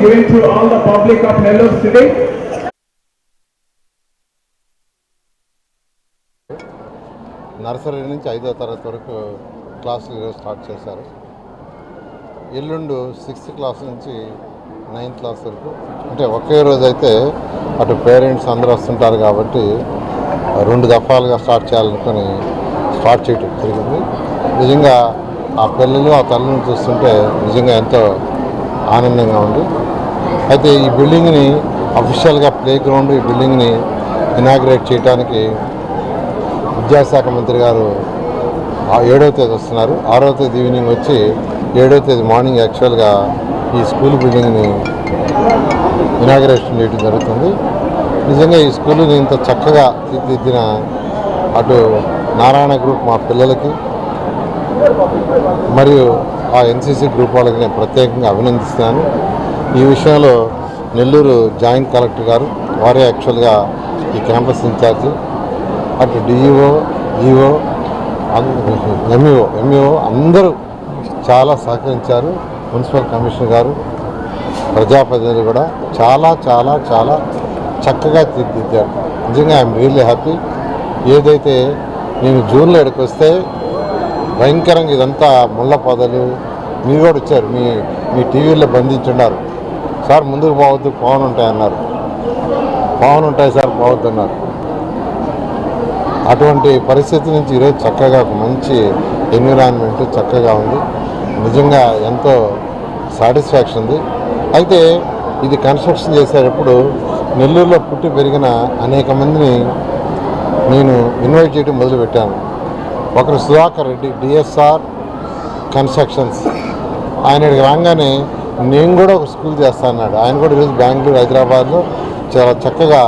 given to all the public of Nellore city. Nursery నుంచి ఐదో తరగతి వరకు క్లాసులు ఈరోజు స్టార్ట్ చేశారు. ఎల్లుండు సిక్స్త్ క్లాస్ నుంచి నైన్త్ క్లాస్ వరకు అంటే ఒకే రోజు అయితే అటు పేరెంట్స్ అందరూ వస్తుంటారు కాబట్టి రెండు దఫాలుగా స్టార్ట్ చేయాలనుకొని స్టార్ట్ చేయటం జరిగింది. నిజంగా ఆ పిల్లలు ఆ తల్లిని చూస్తుంటే నిజంగా ఎంతో ఆనందంగా ఉంది. అయితే ఈ బిల్డింగ్ని అఫీషియల్గా ప్లే గ్రౌండ్ ఈ బిల్డింగ్ని ఇనాగ్రేట్ చేయడానికి విద్యాశాఖ మంత్రి గారు ఏడవ తేదీ వస్తున్నారు. ఆరో తేదీ ఈవినింగ్ వచ్చి ఏడవ తేదీ మార్నింగ్ యాక్చువల్గా ఈ స్కూల్ బిల్డింగ్ని ఇనాగరేషన్ చేయడం జరుగుతుంది. నిజంగా ఈ స్కూల్ని ఇంత చక్కగా తీర్చిదిద్దిన అటు నారాయణ గ్రూప్ మా పిల్లలకి మరియు ఆ ఎన్సీసీ గ్రూప్ వాళ్ళకి నేను ప్రత్యేకంగా అభినందిస్తున్నాను. ఈ విషయంలో నెల్లూరు జాయింట్ కలెక్టర్ గారు వారే యాక్చువల్గా ఈ క్యాంపస్ ఇన్ఛార్జి అటు డిఈఓ ఈఓ ఎంఈఓ ఎంఈఓ అందరూ చాలా సహకరించారు. మున్సిపల్ కమిషనర్ గారు ప్రజాప్రతినిధులు కూడా చాలా చాలా చాలా చక్కగా తీర్చిదిద్దారు. నిజంగా ఐఎమ్ రియల్లీ హ్యాపీ. ఏదైతే నేను జూన్లో ఇక్కడికి వస్తే భయంకరంగా ఇదంతా ముళ్ళ పొదలు మీరు కూడా వచ్చారు. మీ మీ టీవీలో బంధించున్నారు సార్ ముందుకు పోవద్దు పవన్ ఉంటాయన్నారు. పవన్ ఉంటాయి సార్ పోవద్దు అన్నారు అటువంటి పరిస్థితి నుంచి ఈరోజు చక్కగా ఒక మంచి ఎన్విరాన్మెంట్ చక్కగా ఉంది. నిజంగా ఎంతో సాటిస్ఫాక్షన్ ఉంది. అయితే ఇది కన్స్ట్రక్షన్ చేసేటప్పుడు నెల్లూరులో పుట్టి పెరిగిన అనేక మందిని నేను ఇన్వైట్ చేయడం మొదలుపెట్టాను. ఒకరు సుధాకర్ రెడ్డి డిఎస్ఆర్ కన్స్ట్రక్షన్స్. ఆయన రాగానే నేను కూడా ఒక స్కూల్ చేస్తానన్నాడు ఆయన కూడా ఈరోజు బెంగళూరు హైదరాబాద్లో చాలా చక్కగా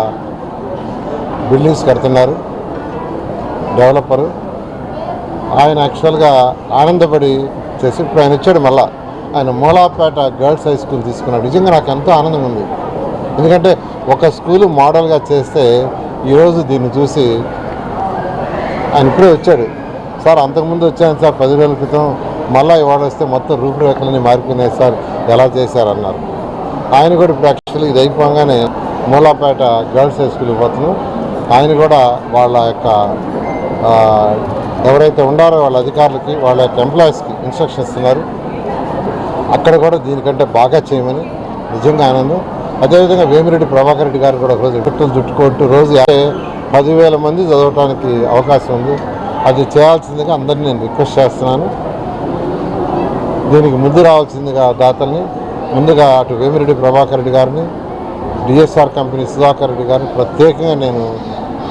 బిల్డింగ్స్ కడుతున్నారు. డెవలపరు. ఆయన యాక్చువల్గా ఆనందపడి చేసి ఇప్పుడు ఆయన వచ్చాడు మళ్ళా. ఆయన మూలాపేట గర్ల్స్ హై స్కూల్ తీసుకున్నాడు. నిజంగా నాకు ఎంతో ఆనందం ఉంది ఎందుకంటే ఒక స్కూలు మోడల్గా చేస్తే ఈరోజు దీన్ని చూసి ఆయన ఇప్పుడే వచ్చాడు. సార్ అంతకుముందు వచ్చాను సార్ పది రోజుల క్రితం. మళ్ళీ ఇవాళ వస్తే మొత్తం రూపురేఖలన్నీ మారిపోయినాయి సార్. ఎలా చేశారన్నారు ఆయన కూడా ఇప్పుడు యాక్చువల్లీ ఇది అయిపోగానే మూలాపేట గర్ల్స్ హై స్కూల్కి పోతున్నాం. ఆయన కూడా వాళ్ళ యొక్క ఎవరైతే ఉండారో వాళ్ళ అధికారులకి వాళ్ళ యొక్క ఎంప్లాయీస్కి ఇన్స్ట్రక్షన్ ఇస్తున్నారు. అక్కడ కూడా దీనికంటే బాగా చేయమని నిజంగా ఆనందం. అదేవిధంగా వేమిరెడ్డి ప్రభాకర్ రెడ్డి గారు కూడా రోజు చుట్టూలు చుట్టుకుంటూ రోజు పదివేల మంది చదవటానికి అవకాశం ఉంది. అది చేయాల్సిందిగా అందరినీ నేను రిక్వెస్ట్ చేస్తున్నాను. దీనికి ముందు రావాల్సిందిగా దాతల్ని ముందుగా అటు వేమిరెడ్డి ప్రభాకర్ రెడ్డి గారిని డిఎస్ఆర్ కంపెనీ సుధాకర్ రెడ్డి గారిని ప్రత్యేకంగా నేను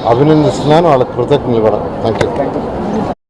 అభినందిస్తున్నాను వాళ్ళకి కృతజ్ఞతలు కూడా థ్యాంక్ యూ